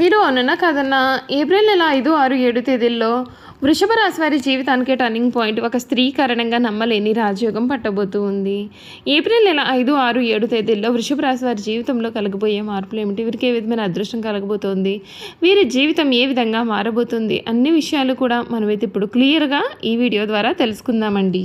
మీరు అవునన్నా కాదన్నా ఏప్రిల్ నెల ఐదు ఆరు ఏడు తేదీల్లో వృషభ రాశి వారి జీవితానికి టర్నింగ్ పాయింట్ ఒక స్త్రీ కారణంగా నమ్మలేని రాజయోగం పట్టబోతూ ఉంది. ఏప్రిల్ నెల ఐదు ఆరు ఏడు తేదీల్లో వృషభ రాశి వారి జీవితంలో కలగబోయే మార్పులు ఏమిటి? వీరికి ఏ విధమైన అదృష్టం కలగబోతోంది? వీరి జీవితం ఏ విధంగా మారబోతుంది? అన్ని విషయాలు కూడా మనమైతే ఇప్పుడు క్లియర్గా ఈ వీడియో ద్వారా తెలుసుకుందామండి.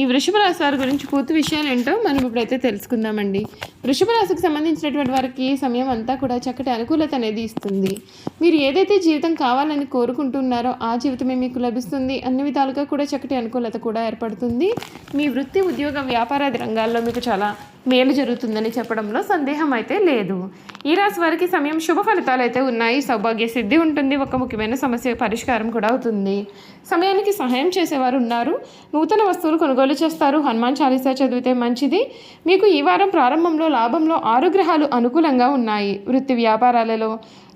ఈ వృషభ రాశి వారి గురించి పూర్తి విషయాలు ఏంటో మనం ఇప్పుడైతే తెలుసుకుందామండి. వృషభ రాశికి సంబంధించినటువంటి వారికి ఈ సమయం అంతా కూడా చక్కటి అనుకూలత అనేది ఇస్తుంది. మీరు ఏదైతే జీవితం కావాలని కోరుకుంటున్నారో ఆ జీవితమే మీకు లభిస్తుంది. అన్ని విధాలుగా కూడా చక్కటి అనుకూలత కూడా ఏర్పడుతుంది. మీ వృత్తి ఉద్యోగ వ్యాపారాది రంగాల్లో మీకు చాలా మేలు జరుగుతుందని చెప్పడంలో సందేహం అయితే లేదు. ఈ రాశి వారికి సమయం శుభ ఫలితాలు అయితే ఉన్నాయి. సౌభాగ్య సిద్ధి ఉంటుంది. ఒక ముఖ్యమైన సమస్య పరిష్కారం కూడా అవుతుంది. సమయానికి సహాయం చేసేవారు ఉన్నారు. నూతన వస్తువులు కొనుగోలు చేస్తారు. హనుమాన్ చాలీసా చదివితే మంచిది. మీకు ఈ వారం ప్రారంభంలో లాభంలో ఆరు గ్రహాలు అనుకూలంగా ఉన్నాయి. వృత్తి వ్యాపారాలలో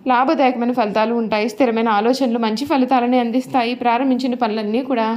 లాభదాయకమైన ఫలితాలు ఉంటాయి. స్థిరమైన ఆలోచనలు మంచి ఫలితాలని అందిస్తాయి. ప్రారంభించిన పనులన్నీ కూడా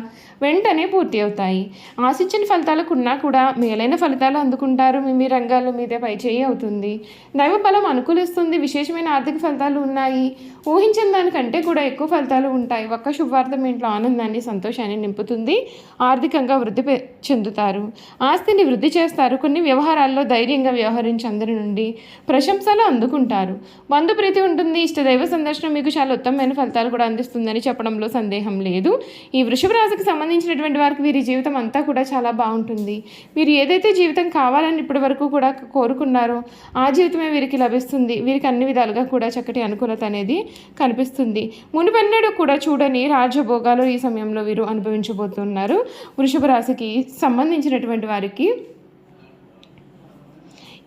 వెంటనే పూర్తి అవుతాయి. ఆశించిన ఫలితాలకు ఉన్నా కూడా మేలైన ఫలితాలు అందుకుంటారు. మీ రంగాలు రంగాల్లో మీదే పై చేయి అవుతుంది. దైవ బలం అనుకూలిస్తుంది. విశేషమైన ఆర్థిక ఫలితాలు ఉన్నాయి. ఊహించిన దానికంటే కూడా ఎక్కువ ఫలితాలు ఉంటాయి. ఒక్క శుభవార్త మీ ఇంట్లో ఆనందాన్ని సంతోషాన్ని నింపుతుంది. ఆర్థికంగా వృద్ధి చెందుతారు. ఆస్తిని వృద్ధి చేస్తారు. కొన్ని వ్యవహారాల్లో ధైర్యంగా వ్యవహరించి అందరి నుండి ప్రశంసలు అందుకుంటారు. బంధు ప్రీతి ఉంటుంది. ఇష్టదైవ సందర్శనం మీకు చాలా ఉత్తమమైన ఫలితాలు కూడా అందిస్తుందని చెప్పడంలో సందేహం లేదు. ఈ వృషభ రాశికి సంబంధించినటువంటి వారికి వీరి జీవితం అంతా కూడా చాలా బాగుంటుంది. మీరు ఏదైతే జీవితం కావాలని ఇప్పటి వరకు కూడా కోరుకున్నారో ఆ జీవితమే వీరికి లభిస్తుంది. వీరికి అన్ని విధాలుగా కూడా చక్కటి అనుకూలత అనేది కనిపిస్తుంది. మునుపెన్నడూ కూడా చూడని రాజభోగాలు ఈ సమయంలో వీరు అనుభవించబోతున్నారు. వృషభ రాశికి సంబంధించినటువంటి వారికి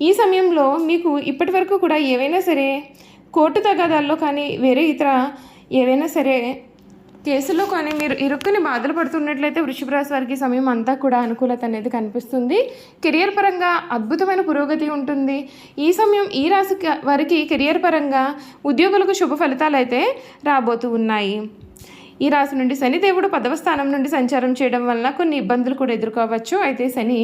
ఈ సమయంలో మీకు ఇప్పటి వరకు కూడా ఏవైనా సరే కోర్టు తగాదాల్లో కానీ వేరే ఇతర ఏవైనా సరే కేసులో కానీ మీరు ఇరుక్కుని బాధలు పడుతున్నట్లయితే వృషభ రాశి వారికి సమయం అంతా కూడా అనుకూలత అనేది కనిపిస్తుంది. కెరియర్ పరంగా అద్భుతమైన పురోగతి ఉంటుంది. ఈ సమయం ఈ రాశి వారికి కెరియర్ పరంగా ఉద్యోగులకు శుభ ఫలితాలు అయితే రాబోతూ ఉన్నాయి. ఈ రాశి నుండి శని దేవుడు పదవ స్థానం నుండి సంచారం చేయడం వలన కొన్ని ఇబ్బందులు కూడా ఎదుర్కోవచ్చు. అయితే శని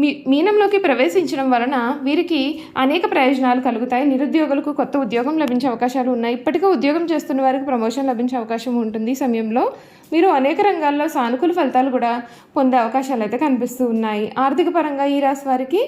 మీ మీనంలోకి ప్రవేశించడం వలన వీరికి అనేక ప్రయోజనాలు కలుగుతాయి. నిరుద్యోగులకు కొత్త ఉద్యోగం లభించే అవకాశాలు ఉన్నాయి. ఇప్పటికే ఉద్యోగం చేస్తున్న వారికి ప్రమోషన్ లభించే అవకాశం ఉంటుంది. ఈ సమయంలో మీరు అనేక రంగాల్లో సానుకూల ఫలితాలు కూడా పొందే అవకాశాలు అయితే కనిపిస్తూ ఉన్నాయి. ఆర్థిక పరంగా ఈ రాశి వారికి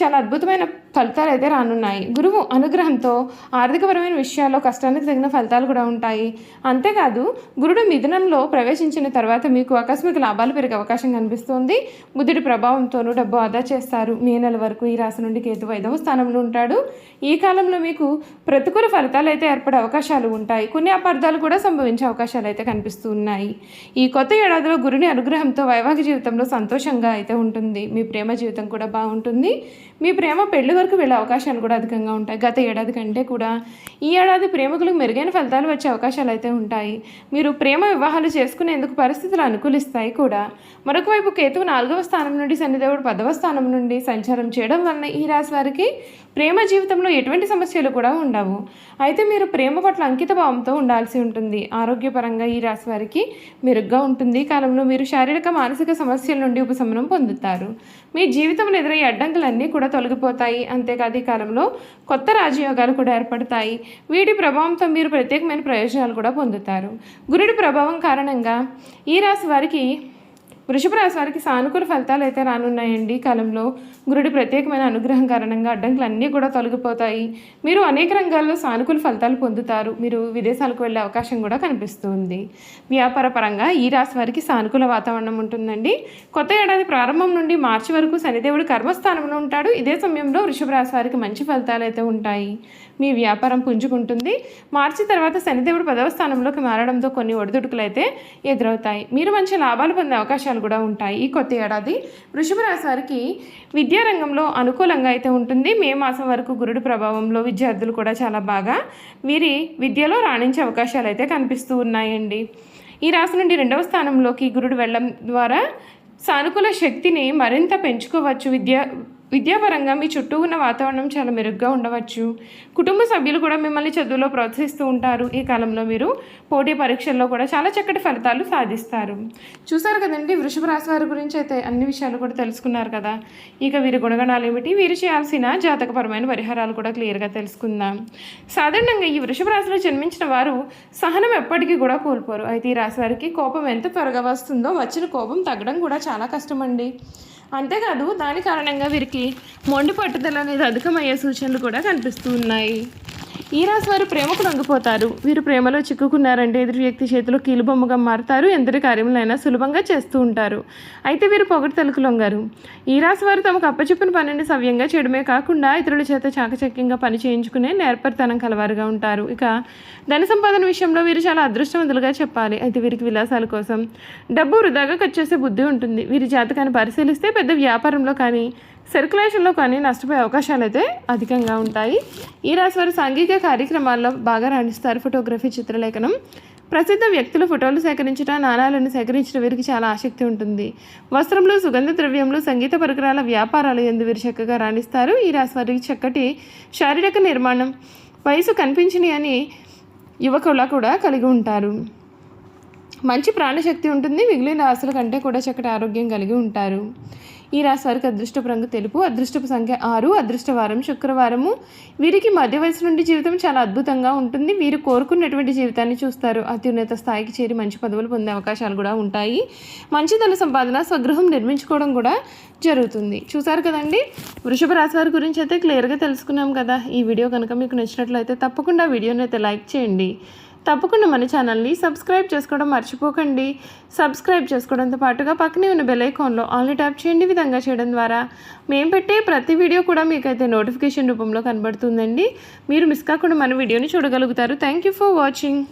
చాలా అద్భుతమైన ఫలితాలు అయితే రానున్నాయి. గురువు అనుగ్రహంతో ఆర్థికపరమైన విషయాల్లో కష్టానికి తగిన ఫలితాలు కూడా ఉంటాయి. అంతేకాదు గురుడు మిథునంలో ప్రవేశించిన తర్వాత మీకు ఆకస్మిక లాభాలు పెరిగే అవకాశం కనిపిస్తుంది. బుద్ధుడి ప్రభావంతోనూ డబ్బు ఆదా చేస్తారు. మే నెల వరకు ఈ రాశి నుండి కేతు ఐదవ స్థానంలో ఉంటాడు. ఈ కాలంలో మీకు ప్రతికూల ఫలితాలు అయితే ఏర్పడే అవకాశాలు ఉంటాయి. కొన్ని అపార్థాలు కూడా సంభవించే అవకాశాలు అయితే కనిపిస్తూ ఉన్నాయి ఈ కొత్త ఏడాదిలో గురుని అనుగ్రహంతో వైవాహిక జీవితంలో సంతోషంగా అయితే ఉంటుంది. మీ ప్రేమ జీవితం కూడా బాగుంటుంది. మీ ప్రేమ పెళ్ళి వరకు వెళ్ళే అవకాశాలు కూడా అధికంగా ఉంటాయి. గత ఏడాది కంటే కూడా ఈ ఏడాది ప్రేమికులకు మెరుగైన ఫలితాలు వచ్చే అవకాశాలు అయితే ఉంటాయి. మీరు ప్రేమ వివాహాలు చేసుకునేందుకు పరిస్థితులు అనుకూలిస్తాయి కూడా. మరొక వైపు కేతువు నాలుగవ స్థానం నుండి శనిదేవుడు పదవ స్థానం నుండి సంచారం చేయడం వలన ఈ రాశి వారికి ప్రేమ జీవితంలో ఎటువంటి సమస్యలు కూడా ఉండవు. అయితే మీరు ప్రేమ పట్ల అంకిత భావంతో ఉండాల్సి ఉంటుంది. ఆరోగ్యపరంగా ఈ రాశి వారికి మెరుగ్గా ఉంటుంది. ఈ కాలంలో మీరు శారీరక మానసిక సమస్యల నుండి ఉపశమనం పొందుతారు. మీ జీవితంలో ఎదురయ్యే అడ్డంకులన్నీ కూడా తొలగిపోతాయి. అంతేకాదు ఈ కాలంలో కొత్త రాజయోగాలు కూడా ఏర్పడతాయి. వీటి ప్రభావంతో మీరు ప్రత్యేకమైన ప్రయోజనాలు కూడా పొందుతారు. గురుడి ప్రభావం కారణంగా ఈ రాశి వారికి వృషభ రాశి వారికి సానుకూల ఫలితాలు అయితే రానున్నాయండి. కాలంలో గురుడి ప్రత్యేకమైన అనుగ్రహం కారణంగా అడ్డంకులు అన్నీ కూడా తొలగిపోతాయి. మీరు అనేక రంగాల్లో సానుకూల ఫలితాలు పొందుతారు. మీరు విదేశాలకు వెళ్ళే అవకాశం కూడా కనిపిస్తుంది. వ్యాపార పరంగా ఈ రాశి వారికి సానుకూల వాతావరణం ఉంటుందండి. కొత్త ఏడాది ప్రారంభం నుండి మార్చి వరకు శనిదేవుడు కర్మస్థానంలో ఉంటాడు. ఇదే సమయంలో వృషభ రాశి వారికి మంచి ఫలితాలు అయితే ఉంటాయి. మీ వ్యాపారం పుంజుకుంటుంది. మార్చి తర్వాత శనిదేవుడు పదవ స్థానంలోకి మారడంతో కొన్ని ఒడిదుడుకులు అయితే ఎదురవుతాయి. మీరు మంచి లాభాలు పొందే అవకాశాలు కూడా ఉంటాయి. ఈ కొత్త ఏడాది వృషభ రాశి వారికి విద్యారంగంలో అనుకూలంగా అయితే ఉంటుంది. మే మాసం వరకు గురుడు ప్రభావంలో విద్యార్థులు కూడా చాలా బాగా వీరి విద్యలో రాణించే అవకాశాలు అయితే కనిపిస్తూ ఉన్నాయండి. ఈ రాశి నుండి రెండవ స్థానంలోకి గురుడు వెళ్ళడం ద్వారా సానుకూల శక్తిని మరింత పెంచుకోవచ్చు విద్య విద్యాపరంగా మీ చుట్టూ ఉన్న వాతావరణం చాలా మెరుగ్గా ఉండవచ్చు. కుటుంబ సభ్యులు కూడా మిమ్మల్ని చదువులో ప్రోత్సహిస్తూ ఉంటారు. ఈ కాలంలో మీరు పోటీ పరీక్షల్లో కూడా చాలా చక్కటి ఫలితాలు సాధిస్తారు. చూసారు కదండి వృషభ రాశి వారి గురించి అయితే అన్ని విషయాలు కూడా తెలుసుకున్నారు కదా. ఇక వీరి గుణగణాలు ఏమిటి? వీరు చేయాల్సిన జాతకపరమైన పరిహారాలు కూడా క్లియర్గా తెలుసుకుందాం. సాధారణంగా ఈ వృషభ రాశిలో జన్మించిన వారు సహనం ఎప్పటికీ కూడా కోల్పోరు. అయితే ఈ రాశి వారికి కోపం ఎంత త్వరగా వస్తుందో వచ్చిన కోపం తగ్గడం కూడా చాలా కష్టమండి. అంతేకాదు దాని కారణంగా వీరికి మొండి పట్టుదల అనేది అధికమయ్యే సూచనలు కూడా కనిపిస్తూ ఉన్నాయి. ఈ రాశి వారు ప్రేమకు లొంగిపోతారు. వీరు ప్రేమలో చిక్కుకున్నారంటే ఎదురు వ్యక్తి చేతిలో కీలుబొమ్మగా మారుతారు ఎందరి కార్యములైనా సులభంగా చేస్తూ ఉంటారు. అయితే వీరు పొగడ్తలకు లొంగారు. ఈ రాశి వారు తమకు అప్పచెప్పిన పనిని సవ్యంగా చేయడమే కాకుండా ఇతరుల చేత చాకచక్యంగా పని చేయించుకునే నేర్పరితనం కలవారుగా ఉంటారు. ఇక ధన సంపాదన విషయంలో వీరు చాలా అదృష్టవంతులుగా చెప్పాలి. అయితే వీరికి విలాసాల కోసం డబ్బు వృధాగా ఖర్చు చేసే బుద్ధి ఉంటుంది. వీరి జాతకాన్ని పరిశీలిస్తే పెద్ద వ్యాపారంలో కానీ సర్క్యులేషన్లో కానీ నష్టపోయే అవకాశాలు అయితే అధికంగా ఉంటాయి. ఈ రాశి వారు సాంఘిక కార్యక్రమాల్లో బాగా రాణిస్తారు. ఫోటోగ్రఫీ చిత్రలేఖనం. ప్రసిద్ధ వ్యక్తులు ఫోటోలు సేకరించడం నాణాలను సేకరించడం వీరికి చాలా ఆసక్తి ఉంటుంది. వస్త్రంలో సుగంధ ద్రవ్యములు సంగీత పరికరాల వ్యాపారాలు ఎందు వీరు చక్కగా రాణిస్తారు. ఈ రాశి వారికి చక్కటి శారీరక నిర్మాణం వయసు కనిపించని అని యువకుల కూడా కలిగి ఉంటారు. మంచి ప్రాణశక్తి ఉంటుంది. మిగిలిన రాశుల కంటే కూడా చక్కటి ఆరోగ్యం కలిగి ఉంటారు. ఈ రాశి వారికి అదృష్టపు రంగు తెలుపు అదృష్టపు సంఖ్య ఆరు అదృష్టవారం శుక్రవారము. వీరికి మధ్య వయసు నుండి జీవితం చాలా అద్భుతంగా ఉంటుంది. వీరు కోరుకున్నటువంటి జీవితాన్ని చూస్తారు. అత్యున్నత స్థాయికి చేరి మంచి పదవులు పొందే అవకాశాలు కూడా ఉంటాయి. మంచి ధన సంపాదన స్వగృహం నిర్మించుకోవడం కూడా జరుగుతుంది. చూసారు కదండి? వృషభ రాశి వారి గురించి అయితే క్లియర్గా తెలుసుకున్నాం కదా. ఈ వీడియో కనుక మీకు నచ్చినట్లయితే తప్పకుండా వీడియోని అయితే లైక్ చేయండి. తప్పకుండా మన ఛానల్ని సబ్స్క్రైబ్ చేసుకోవడం మర్చిపోకండి. సబ్స్క్రైబ్ చేసుకోవడంతో పాటుగా పక్కనే ఉన్న బెల్ ఐకాన్లో ఆన్లీ ట్యాప్ చేయండి. విధంగా చేయడం ద్వారా మేము పెట్టే ప్రతి వీడియో కూడా మీకైతే నోటిఫికేషన్ రూపంలో కనబడుతుందండి. మీరు మిస్ కాకుండా మన వీడియోని చూడగలుగుతారు. Thank you for watching.